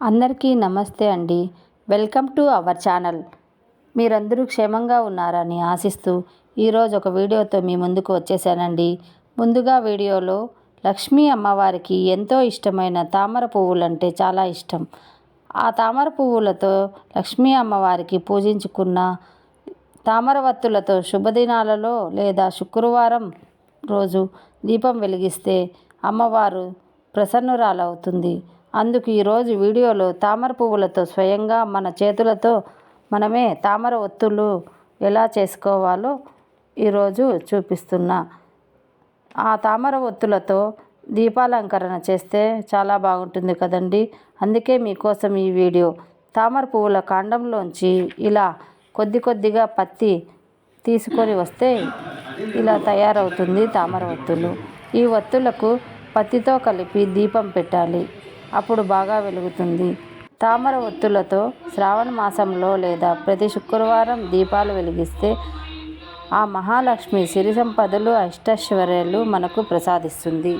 అందరికీ నమస్తే అండి. Welcome to our channel. మీరందరూ క్షేమంగా ఉన్నారని ఆశిస్తూ ఈరోజు ఒక వీడియోతో మీ ముందుకు వచ్చేసానండి. ముందుగా వీడియోలో లక్ష్మీ అమ్మవారికి ఎంతో ఇష్టమైన తామర పువ్వులంటే చాలా ఇష్టం. ఆ తామర పువ్వులతో లక్ష్మీ అమ్మవారికి పూజించుకున్న తామరవత్తులతో శుభదినాలలో లేదా శుక్రవారం రోజు దీపం వెలిగిస్తే అమ్మవారు ప్రసన్నురాలవుతుంది. అందుకు ఈరోజు వీడియోలో తామర పువ్వులతో స్వయంగా మన చేతులతో మనమే తామర ఒత్తులు ఎలా చేసుకోవాలో ఈరోజు చూపిస్తున్నా. ఆ తామర ఒత్తులతో దీపాలంకరణ చేస్తే చాలా బాగుంటుంది కదండి. అందుకే మీకోసం ఈ వీడియో. తామర పువ్వుల కాండంలోంచి ఇలా కొద్ది కొద్దిగా పత్తి తీసుకొని వస్తే ఇలా తయారవుతుంది తామర ఒత్తులు. ఈ ఒత్తులకు పత్తితో కలిపి దీపం పెట్టాలి. అప్పుడు బాగా వెలుగుతుంది. తామర ఒత్తులతో శ్రావణ మాసంలో లేదా ప్రతి శుక్రవారం దీపాలు వెలిగిస్తే ఆ మహాలక్ష్మి సిరి సంపదలు అష్టైశ్వర్యాలు మనకు ప్రసాదిస్తుంది.